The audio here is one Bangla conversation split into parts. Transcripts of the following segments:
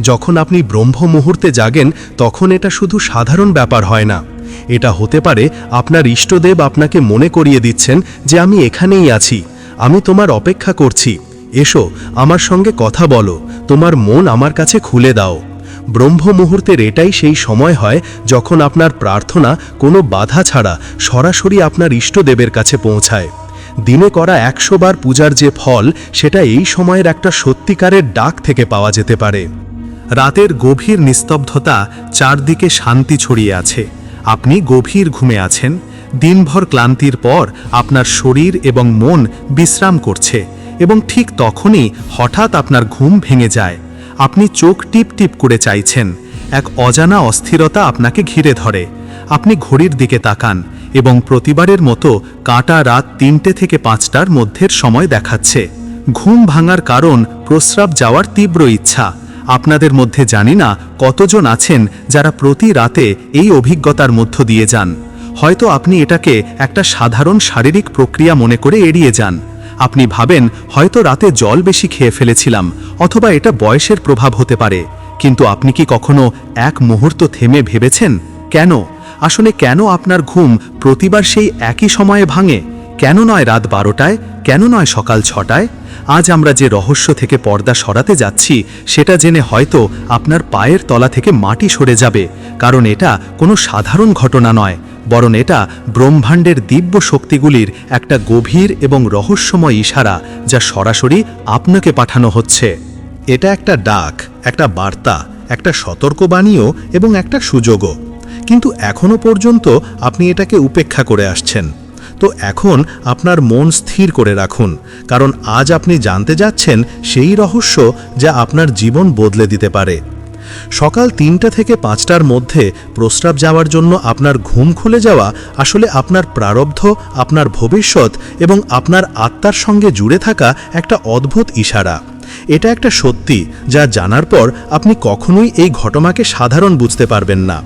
যখন আপনি ব্রহ্ম মুহূর্তে জাগেন, তখন এটা শুধু সাধারণ ব্যাপার হয় না। এটা হতে পারে আপনার ইষ্টদেব আপনাকে মনে করিয়ে দিচ্ছেন যে আমি এখানেই আছি, আমি তোমার অপেক্ষা করছি। এসো, আমার সঙ্গে কথা বলো, তোমার মন আমার কাছে খুলে দাও। ব্রহ্ম মুহূর্তের এটাই সেই সময় হয় যখন আপনার প্রার্থনা কোনো বাধা ছাড়া সরাসরি আপনার ইষ্টদেবের কাছে পৌঁছায়। দিনে করা একশো বার পূজার যে ফল, সেটা এই সময়ের একটা সত্যিকারের ডাক থেকে পাওয়া যেতে পারে। রাতের গভীর নিস্তব্ধতা চারদিকে শান্তি ছড়িয়ে আছে। আপনি গভীর ঘুমে আছেন। দিনভর ক্লান্তির পর আপনার শরীর এবং মন বিশ্রাম করছে এবং ঠিক তখনই হঠাৎ আপনার ঘুম ভেঙে যায়। আপনি চোখ টিপ টিপ করে চাইছেন। এক অজানা অস্থিরতা আপনাকে ঘিরে ধরে। আপনি ঘড়ির দিকে তাকান এবং প্রতিবারের মতো কাটা রাত তিনটে থেকে পাঁচটার মধ্যের সময় দেখাচ্ছে। ঘুম ভাঙার কারণ প্রস্রাব যাওয়ার তীব্র ইচ্ছা। আপনাদের মধ্যে জানি না কতজন আছেন যারা প্রতি রাতে এই অভিজ্ঞতার মধ্য দিয়ে যান। হয়তো আপনি এটাকে একটা সাধারণ শারীরিক প্রক্রিয়া মনে করে এড়িয়ে যান। আপনি ভাবেন, হয়তো রাতে জল বেশি খেয়ে ফেলেছিলাম, অথবা এটা বয়সের প্রভাব হতে পারে। কিন্তু আপনি কি কখনো এক মুহূর্ত থেমে ভেবেছেন? কেন? আসলে কেন আপনার ঘুম প্রতিবার সেই একই সময়ে ভাঙে? কেন নয় রাত বারোটায়? কেন নয় সকাল ছটায়? আজ আমরা যে রহস্য থেকে পর্দা সরাতে যাচ্ছি, সেটা জেনে হয়তো আপনার পায়ের তলা থেকে মাটি সরে যাবে, কারণ এটা কোনো সাধারণ ঘটনা নয়, বরং এটা ব্রহ্মাণ্ডের দিব্য শক্তিগুলির একটা গভীর এবং রহস্যময় ইশারা, যা সরাসরি আপনাকে পাঠানো হচ্ছে। এটা একটা ডাক, একটা বার্তা, একটা সতর্কবাণীও এবং একটা সুযোগও। কিন্তু এখনও পর্যন্ত আপনি এটাকে উপেক্ষা করে আসছেন। তো এখন আপনার মন স্থির করে রাখুন, কারণ আজ আপনি জানতে যাচ্ছেন সেই রহস্য যা আপনার জীবন বদলে দিতে পারে। সকাল তিনটা থেকে পাঁচটার মধ্যে প্রস্রাব যাওয়ার জন্য আপনার ঘুম খুলে যাওয়া আসলে আপনার প্রারব্ধ, আপনার ভবিষ্যৎ এবং আপনার আত্মার সঙ্গে জুড়ে থাকা একটা অদ্ভুত ইশারা। এটা একটা সত্যি, যা জানার পর আপনি কখনোই এই ঘটনাকে সাধারণ বুঝতে পারবেন না।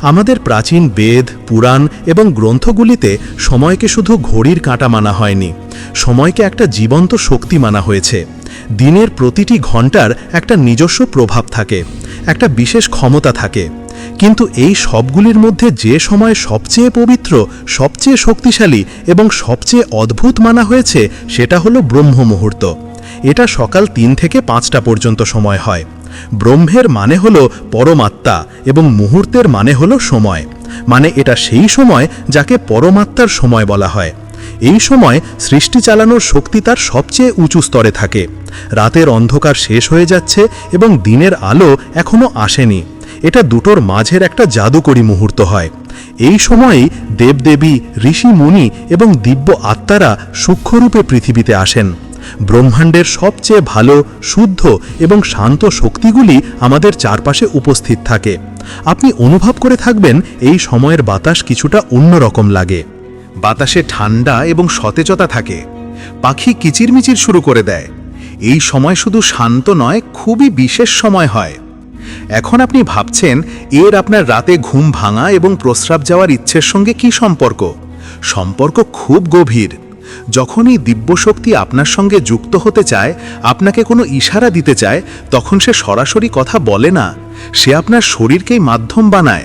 আমাদের প্রাচীন বেদ, পুরাণ এবং গ্রন্থগুলিতে সময়কে শুধু ঘড়ির কাঁটা মানা হয়নি। সময়কে একটা জীবন্ত শক্তি মানা হয়েছে। দিনের প্রতিটি ঘণ্টার একটা নিজস্ব প্রভাব থাকে, একটা বিশেষ ক্ষমতা থাকে। কিন্তু এই সবগুলির মধ্যে যে সময় সবচেয়ে পবিত্র, সবচেয়ে শক্তিশালী এবং সবচেয়ে অদ্ভুত মানা হয়েছে, সেটা হলো ব্রহ্ম মুহূর্ত এটা সকাল তিন থেকে পাঁচটা পর্যন্ত সময় হয়। ব্রহ্মের মানে হল পরমাত্মা এবং মুহূর্তের মানে হল সময়। মানে এটা সেই সময় যাকে পরমাত্মার সময় বলা হয়। এই সময় সৃষ্টি চালানোর শক্তি তার সবচেয়ে উঁচু স্তরে থাকে। রাতের অন্ধকার শেষ হয়ে যাচ্ছে এবং দিনের আলো এখনও আসেনি। এটা দুটোর মাঝের একটা জাদুকরী মুহূর্ত হয়। এই সময়েই দেবদেবী, ঋষি মুনি এবং দিব্য আত্মারা সূক্ষ্মরূপে পৃথিবীতে আসেন। ব্রহ্মাণ্ডের সবচেয়ে ভালো, শুদ্ধ এবং শান্ত শক্তিগুলি আমাদের চারপাশে উপস্থিত থাকে। আপনি অনুভব করে থাকবেন এই সময়ের বাতাস কিছুটা অন্যরকম লাগে। বাতাসে ঠান্ডা এবং সতেজতা থাকে। পাখি কিচিরমিচির শুরু করে দেয়। এই সময় শুধু শান্ত নয়, খুবই বিশেষ সময় হয়। এখন আপনি ভাবছেন, এর আপনার রাতে ঘুম ভাঙা এবং প্রস্রাব যাওয়ার ইচ্ছের সঙ্গে কি সম্পর্ক? সম্পর্ক খুব গভীর। যখন এই দিব্যশক্তি আপনার সঙ্গে যুক্ত হতে চায়, আপনাকে কোনো ইশারা দিতে চায়, তখন সে সরাসরি কথা বলে না। সে আপনার শরীরকেই মাধ্যম বানায়।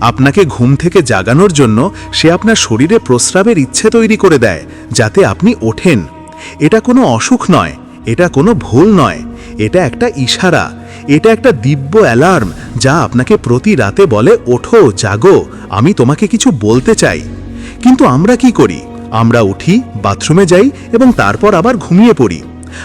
আপনাকে ঘুম থেকে জাগানোর জন্য সে আপনার শরীরে প্রস্রাবের ইচ্ছে তৈরি করে দেয়, যাতে আপনি ওঠেন। এটা কোনো অসুখ নয়, এটা কোনো ভুল নয়, এটা একটা ইশারা, এটা একটা দিব্য অ্যালার্ম, যা আপনাকে প্রতি রাতে বলে, ওঠো, জাগো, আমি তোমাকে কিছু বলতে চাই। কিন্তু আমরা কি করি? আমরা উঠি, বাথরুমে যাই এবং তারপর আবার ঘুমিয়ে পড়ি।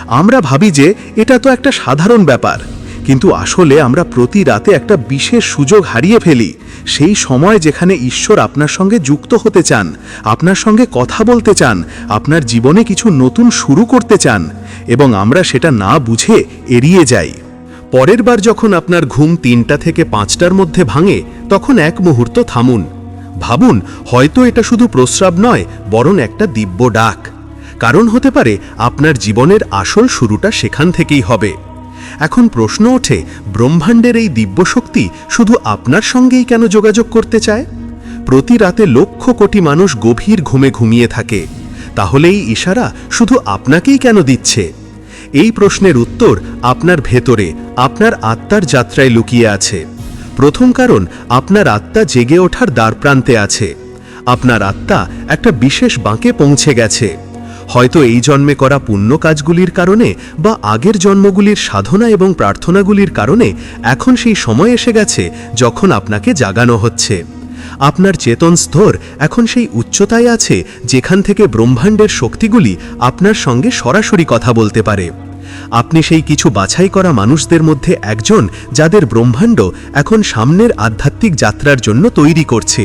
আমরা ভাবি যে এটা তো একটা সাধারণ ব্যাপার, কিন্তু আসলে আমরা প্রতি রাতে একটা বিশেষ সুযোগ হারিয়ে ফেলি, সেই সময় যেখানে ঈশ্বর আপনার সঙ্গে যুক্ত হতে চান, আপনার সঙ্গে কথা বলতে চান, আপনার জীবনে কিছু নতুন শুরু করতে চান, এবং আমরা সেটা না বুঝে এড়িয়ে যাই। পরের বার যখন আপনার ঘুম তিনটা থেকে পাঁচটার মধ্যে ভাঙে, তখন এক মুহূর্ত থামুন। ভাবুন, হয়তো এটা শুধু প্রস্রাব নয়, বরং একটা দিব্য ডাক। কারণ হতে পারে, আপনার জীবনের আসল শুরুটা সেখান থেকেই হবে। এখন প্রশ্ন ওঠে, ব্রহ্মাণ্ডের এই দিব্যশক্তি শুধু আপনার সঙ্গেই কেন যোগাযোগ করতে চায়? প্রতি রাতে লক্ষ কোটি মানুষ গভীর ঘুমে ঘুমিয়ে থাকে। তাহলে এই ইশারা শুধু আপনাকেই কেন দিচ্ছে? এই প্রশ্নের উত্তর আপনার ভেতরে, আপনার আত্মার যাত্রায় লুকিয়ে আছে। প্রথম কারণ, আপনার আত্মা জেগে ওঠার দ্বারপ্রান্তে আছে। আপনার আত্মা একটা বিশেষ বাঁকে পৌঁছে গেছে। হয়তো এই জন্মে করা পুণ্য কাজগুলির কারণে বা আগের জন্মগুলির সাধনা এবং প্রার্থনাগুলির কারণে এখন সেই সময় এসে গেছে যখন আপনাকে জাগানো হচ্ছে। আপনার চেতন স্তর এখন সেই উচ্চতায় আছে যেখান থেকে ব্রহ্মাণ্ডের শক্তিগুলি আপনার সঙ্গে সরাসরি কথা বলতে পারে। আপনি সেই কিছু বাছাই করা মানুষদের মধ্যে একজন যাদের ব্রহ্মাণ্ড এখন সামনের আধ্যাত্মিক যাত্রার জন্য তৈরি করছে।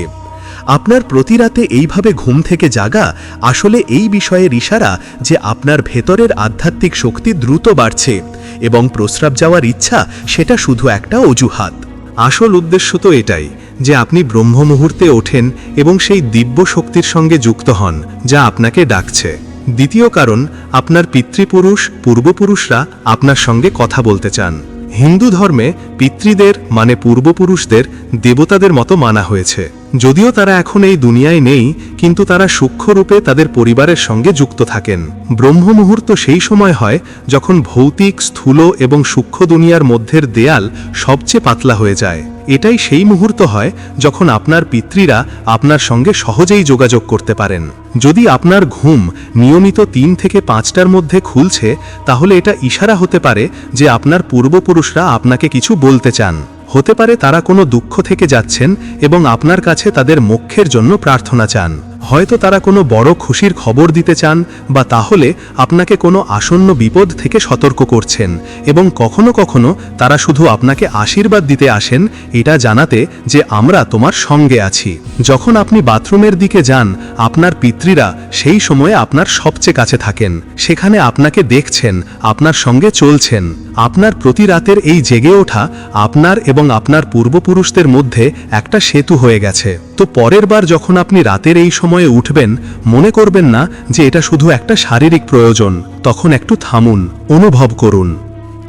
আপনার প্রতি রাতে এইভাবে ঘুম থেকে জাগা আসলে এই বিষয়ের ইশারা যে আপনার ভেতরের আধ্যাত্মিক শক্তি দ্রুত বাড়ছে এবং প্রস্রাব যাওয়ার ইচ্ছা সেটা শুধু একটা অজুহাত। আসল উদ্দেশ্য তো এটাই যে আপনি ব্রহ্ম মুহূর্তে ওঠেন এবং সেই দিব্য শক্তির সঙ্গে যুক্ত হন, যা আপনাকে ডাকছে। দ্বিতীয় কারণ, আপনার পিতৃপুরুষ, পূর্বপুরুষরা আপনার সঙ্গে কথা বলতে চান। হিন্দু ধর্মে পিতৃদের মানে পূর্বপুরুষদের দেবতাদের মতো মানা হয়েছে। যদিও তারা এখন এই দুনিয়ায় নেই, কিন্তু তারা সূক্ষ্মরূপে তাদের পরিবারের সঙ্গে যুক্ত থাকেন। ব্রহ্ম মুহূর্ত সেই সময় হয় যখন ভৌতিক, স্থূল এবং সূক্ষ্ম দুনিয়ার মধ্যের দেয়াল সবচেয়ে পাতলা হয়ে যায়। এটাই সেই মুহূর্ত হয় যখন আপনার পিতৃরা আপনার সঙ্গে সহজেই যোগাযোগ করতে পারেন। যদি আপনার ঘুম নিয়মিত তিন থেকে পাঁচটার মধ্যে খুলছে, তাহলে এটা ইশারা হতে পারে যে আপনার পূর্বপুরুষরা আপনাকে কিছু বলতে চান। হতে পারে তারা কোনো দুঃখ থেকে যাচ্ছেন এবং আপনার কাছে তাদের মোক্ষের জন্য প্রার্থনা চান। হয়তো তারা কোনো বড় খুশির খবর দিতে চান বা তাহলে আপনাকে কোনো আসন্ন বিপদ থেকে সতর্ক করছেন এবং কখনো কখনো তারা শুধু আপনাকে আশীর্বাদ দিতে আসেন, এটা জানাতে যে আমরা তোমার সঙ্গে আছি। যখন আপনি বাথরুমের দিকে যান, আপনার পিতৃরা সেই সময়ে আপনার সবচেয়ে কাছে থাকেন। সেখানে আপনাকে দেখছেন, আপনার সঙ্গে চলছেন। আপনার প্রতি রাতের এই জেগে ওঠা আপনার এবং আপনার পূর্বপুরুষদের মধ্যে একটা সেতু হয়ে গেছে। তো পরের বার যখন আপনি রাতের এই সময়ে উঠবেন, মনে করবেন না যে এটা শুধু একটা শারীরিক প্রয়োজন, তখন একটু থামুন, অনুভব করুন।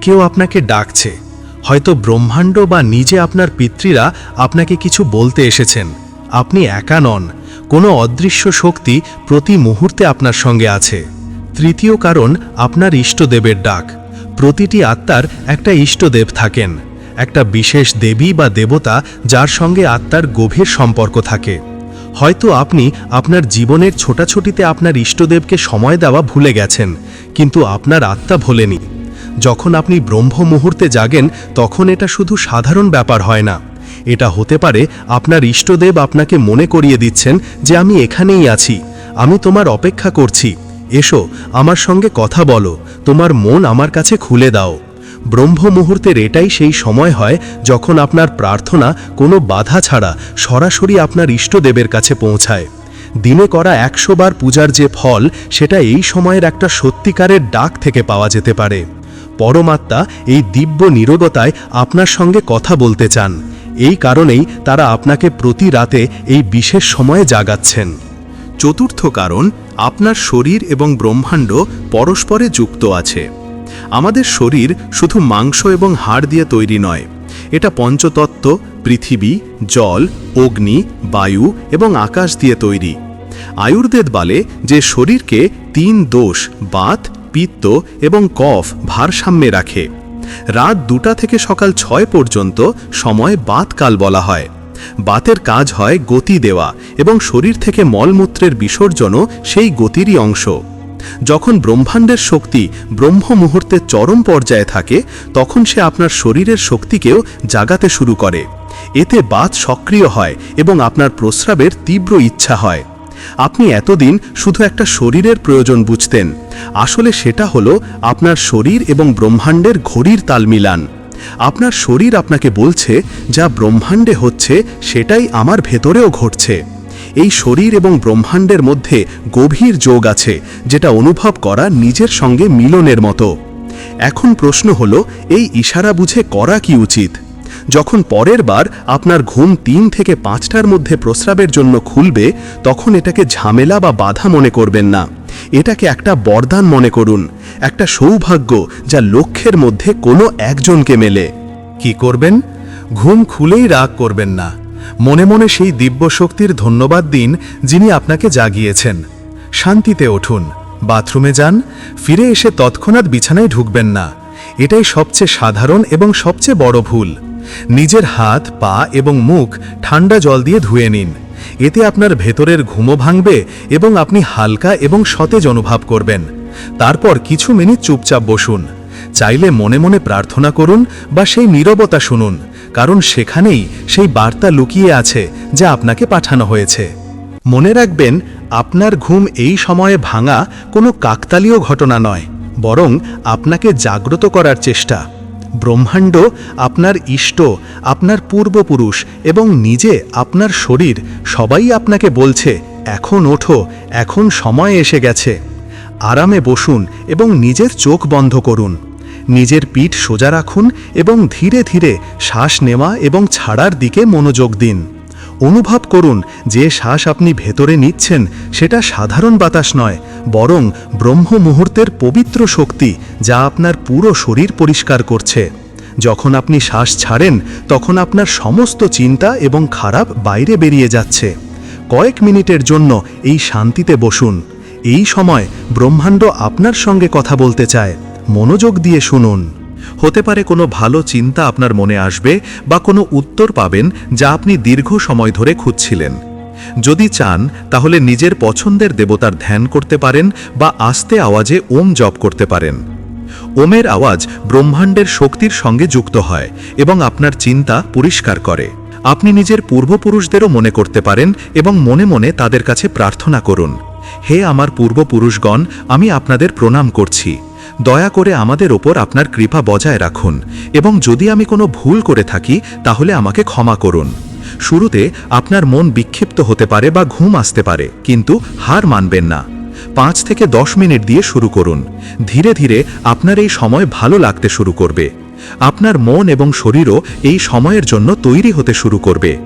কেউ আপনাকে ডাকছে। হয়তো ব্রহ্মাণ্ড বা নিজে আপনার পিতৃরা আপনাকে কিছু বলতে এসেছেন। আপনি একা নন। কোনো অদৃশ্য শক্তি প্রতি মুহূর্তে আপনার সঙ্গে আছে। তৃতীয় কারণ, আপনার ইষ্টদেবের ডাক। প্রতিটি আত্মার একটা ইষ্টদেব থাকেন, একটা বিশেষ দেবী বা দেবতা যার সঙ্গে আত্মার গভীর সম্পর্ক থাকে। হয়তো আপনি আপনার জীবনের ছোটাছুটিতে আপনার ইষ্টদেবকে সময় দেওয়া ভুলে গেছেন, কিন্তু আপনার আত্মা ভোলেনি। যখন আপনি ব্রহ্ম মুহূর্তে জাগেন, তখন এটা শুধু সাধারণ ব্যাপার হয় না। এটা হতে পারে আপনার ইষ্টদেব আপনাকে মনে করিয়ে দিচ্ছেন যে আমি এখানেই আছি, আমি তোমার অপেক্ষা করছি। এসো, আমার সঙ্গে কথা বলো, তোমার মন আমার কাছে খুলে দাও। ব্রহ্ম মুহূর্তের এটাই সেই সময় হয় যখন আপনার প্রার্থনা কোনো বাধা ছাড়া সরাসরি আপনার ইষ্টদেবের কাছে পৌঁছায়। দিনে করা একশো বার পূজার যে ফল, সেটা এই সময়ের একটা সত্যিকারের ডাক থেকে পাওয়া যেতে পারে। পরমাত্মা এই দিব্য নিরবতায় আপনার সঙ্গে কথা বলতে চান। এই কারণেই তারা আপনাকে প্রতি রাতে এই বিশেষ সময়ে জাগাচ্ছেন। চতুর্থ কারণ, আপনার শরীর এবং ব্রহ্মাণ্ড পরস্পরে যুক্ত আছে। আমাদের শরীর শুধু মাংস এবং হাড় দিয়ে তৈরি নয়, এটা পঞ্চতত্ত্ব, পৃথিবী, জল, অগ্নি, বায়ু এবং আকাশ দিয়ে তৈরি। আয়ুর্বেদ বলে যে শরীরকে তিন দোষ, বাত, পিত্ত এবং কফ ভারসাম্যে রাখে। রাত দুটা থেকে সকাল ছয় পর্যন্ত সময় বাতকাল বলা হয়। বাতের কাজ হয় গতি দেওয়া এবং শরীর থেকে মলমূত্রের বিসর্জনও সেই গতিরই অংশ। যখন ব্রহ্মাণ্ডের শক্তি ব্রহ্ম মুহূর্তের চরম পর্যায়ে থাকে, তখন সে আপনার শরীরের শক্তিকেও জাগাতে শুরু করে। এতে বাত সক্রিয় হয় এবং আপনার প্রস্রাবের তীব্র ইচ্ছা হয়। আপনি এতদিন শুধু একটা শরীরের প্রয়োজন বুঝতেন। আসলে সেটা হলো আপনার শরীর এবং ব্রহ্মাণ্ডের ঘড়ির তাল মিলান আপনার শরীর আপনাকে বলছে, যা ব্রহ্মাণ্ডে হচ্ছে, সেটাই আমার ভেতরেও ঘটছে। এই শরীর এবং ব্রহ্মাণ্ডের মধ্যে গভীর যোগ আছে, যেটা অনুভব করা নিজের সঙ্গে মিলনের মতো। এখন প্রশ্ন হলো, এই ইশারা বুঝে করা কি উচিত? যখন পরের বার আপনার ঘুম তিন থেকে পাঁচটার মধ্যে প্রস্রাবের জন্য খুলবে, তখন এটাকে ঝামেলা বা বাধা মনে করবেন না। এটাকে একটা বরদান মনে করুন, একটা সৌভাগ্য যা লক্ষ্যের মধ্যে কোনো একজনকে মেলে। কি করবেন? ঘুম খুলেই রাগ করবেন না। মনে মনে সেই দিব্য শক্তির ধন্যবাদ দিন যিনি আপনাকে জাগিয়েছেন। শান্তিতে উঠুন, বাথরুমে যান, ফিরে এসে তৎক্ষণাৎ বিছানায় ঢুকবেন না। এটাই সবচেয়ে সাধারণ এবং সবচেয়ে বড় ভুল। নিজের হাত, পা এবং মুখ ঠান্ডা জল দিয়ে ধুয়ে নিন। এতে আপনার ভেতরের ঘুমো ভাঙবে এবং আপনি হালকা এবং সতেজ অনুভব করবেন। তারপর কিছু মিনিট চুপচাপ বসুন। চাইলে মনে মনে প্রার্থনা করুন বা সেই নীরবতা শুনুন, কারণ সেখানেই সেই বার্তা লুকিয়ে আছে যা আপনাকে পাঠানো হয়েছে। মনে রাখবেন, আপনার ঘুম এই সময়ে ভাঙা কোনো কাকতালীয় ঘটনা নয়, বরং আপনাকে জাগ্রত করার চেষ্টা। ব্রহ্মাণ্ড আপনার ইষ্ট, আপনার পূর্বপুরুষ এবং নিজে আপনার শরীর, সবাই আপনাকে বলছে, এখন ওঠো, এখন সময় এসে গেছে। আরামে বসুন এবং নিজের চোখ বন্ধ করুন। নিজের পিঠ সোজা রাখুন এবং ধীরে ধীরে শ্বাস নেওয়া এবং ছাড়ার দিকে মনোযোগ দিন। অনুভব করুন যে শ্বাস আপনি ভেতরে নিচ্ছেন, সেটা সাধারণ বাতাস নয়, বরং ব্রহ্ম মুহূর্তের পবিত্র শক্তি যা আপনার পুরো শরীর পরিষ্কার করছে। যখন আপনি শ্বাস ছাড়েন, তখন আপনার সমস্ত চিন্তা এবং খারাপ বাইরে বেরিয়ে যাচ্ছে। কয়েক মিনিটের জন্য এই শান্তিতে বসুন। এই সময় ব্রহ্মাণ্ড আপনার সঙ্গে কথা বলতে চায়। মনোযোগ দিয়ে শুনুন। হতে পারে কোনো ভালো চিন্তা আপনার মনে আসবে বা কোনো উত্তর পাবেন যা আপনি দীর্ঘ সময় ধরে খুঁজছিলেন। যদি চান, তাহলে নিজের পছন্দের দেবতার ধ্যান করতে পারেন বা আস্তে আওয়াজে ওম জপ করতে পারেন। ওমের আওয়াজ ব্রহ্মাণ্ডের শক্তির সঙ্গে যুক্ত হয় এবং আপনার চিন্তা পরিষ্কার করে। আপনি নিজের পূর্বপুরুষদেরও মনে করতে পারেন এবং মনে মনে তাদের কাছে প্রার্থনা করুন, হে আমার পূর্বপুরুষগণ, আমি আপনাদের প্রণাম করছি। দয়া করে আমাদের ওপর আপনার কৃপা বজায় রাখুন এবং যদি আমি কোনো ভুল করে থাকি, তাহলে আমাকে ক্ষমা করুন। শুরুতে আপনার মন বিক্ষিপ্ত হতে পারে বা ঘুম আসতে পারে, কিন্তু হার মানবেন না। পাঁচ থেকে দশ মিনিট দিয়ে শুরু করুন। ধীরে ধীরে আপনার এই সময় ভালো লাগতে শুরু করবে। আপনার মন এবং শরীরও এই সময়ের জন্য তৈরি হতে শুরু করবে।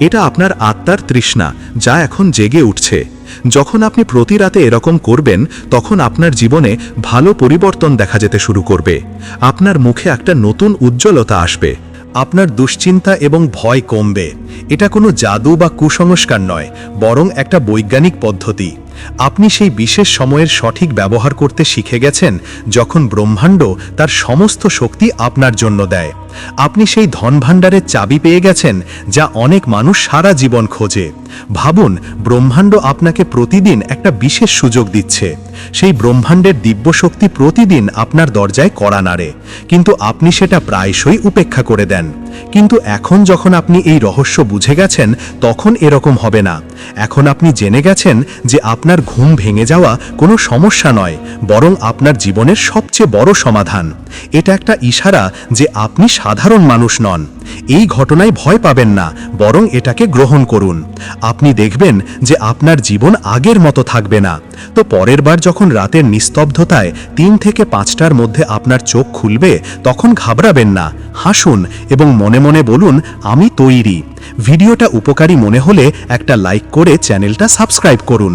এটা আপনার আত্মার তৃষ্ণা, যা এখন জেগে উঠছে। যখন আপনি প্রতি রাতে এরকম করবেন, তখন আপনার জীবনে ভালো পরিবর্তন দেখা যেতে শুরু করবে। আপনার মুখে একটা নতুন উজ্জ্বলতা আসবে। আপনার দুশ্চিন্তা এবং ভয় কমবে। এটা কোনো জাদু বা কুসংস্কার নয়, বরং একটা বৈজ্ঞানিক পদ্ধতি। আপনি সেই বিশেষ সময়ের সঠিক ব্যবহার করতে শিখে গেছেন যখন ব্রহ্মাণ্ড তার সমস্ত শক্তি আপনার জন্য দেয়। আপনি সেই ধনভাণ্ডারের চাবি পেয়ে গেছেন যা অনেক মানুষ সারা জীবন খোঁজে। ভাবুন, ব্রহ্মাণ্ড আপনাকে প্রতিদিন একটা বিশেষ সুযোগ দিচ্ছে। সেই ব্রহ্মাণ্ডের দিব্য শক্তি প্রতিদিন আপনার দরজায় কড়া নাড়ে। কিন্তু আপনি সেটা প্রায়শই উপেক্ষা করে দেন। কিন্তু এখন যখন আপনি এই রহস্য বুঝে গেছেন, তখন এরকম হবে না। এখন আপনি জেনে গেছেন যে আপনার ঘুম ভেঙে যাওয়া কোনো সমস্যা নয়, বরং আপনার জীবনের সবচেয়ে বড় সমাধান। এটা একটা ইশারা যে আপনি সাধারণ মানুষ নন। এই ঘটনায় ভয় পাবেন না, বরং এটাকে গ্রহণ করুন। আপনি দেখবেন যে আপনার জীবন আগের মতো থাকবে না। তো পরের বার যখন রাতের নিস্তব্ধতায় তিন থেকে পাঁচটার মধ্যে আপনার চোখ খুলবে, তখন ঘাবড়াবেন না। হাসুন এবং মনে মনে বলুন, আমি তৈরি। ভিডিওটা উপকারী মনে হলে একটা লাইক করে চ্যানেলটা সাবস্ক্রাইব করুন।